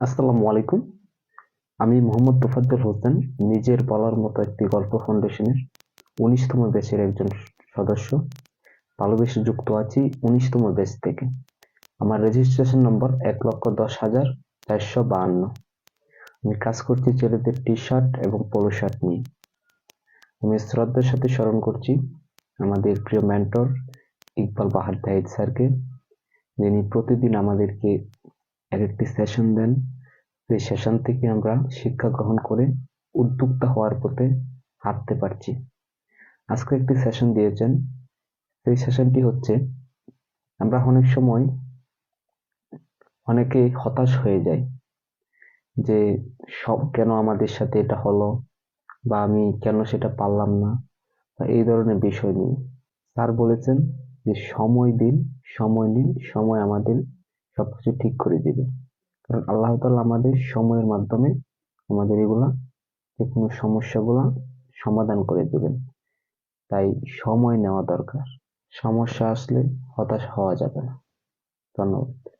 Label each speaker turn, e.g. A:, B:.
A: আসসালামু আলাইকুম। আমি মোহাম্মদ তোফাজ্জল হোসেন, নিজের বলার মতো একটি গল্প ফাউন্ডেশনের উনিশতম ব্যাচের একজন সদস্য। ভালোবেসে যুক্ত আছি উনিশতম ব্যাচ থেকে। আমার রেজিস্ট্রেশন নম্বর এক লক্ষ দশ হাজার চারশো বাহান্ন। আমি কাজ করছি ছেলেদের টি শার্ট এবং পোলো শার্ট নিয়ে। আমি শ্রদ্ধার সাথে স্মরণ করছি আমাদের প্রিয় মেন্টর ইকবাল বাহার তাহিদ স্যারকে, যিনি প্রতিদিন আমাদেরকে এক একটি সেশন দেন। সেই সেশন থেকে আমরা শিক্ষা গ্রহণ করে উদ্যোক্তা হওয়ার পথে হাঁটতে পারছি। আজকে একটি সেশন দিয়েছেন। সেই সেশনটি হচ্ছে, আমরা অনেক সময় অনেকে হতাশ হয়ে যাই যে সব কেন আমাদের সাথে এটা হলো বা আমি কেন সেটা পারলাম না বা এই ধরনের বিষয় নিয়ে। স্যার বলেছেন যে, সময় দিন, সময় নিন, সময় আমাদের সবকিছু ঠিক করে দিবে। কারণ আল্লাহ তাআলা আমাদের সময়ের মাধ্যমে আমাদের এগুলা যে কোনো সমস্যাগুলা সমাধান করে দেবেন। তাই সময় নেওয়া দরকার। সমস্যা আসলে হতাশ হওয়া যাবে না। ধন্যবাদ।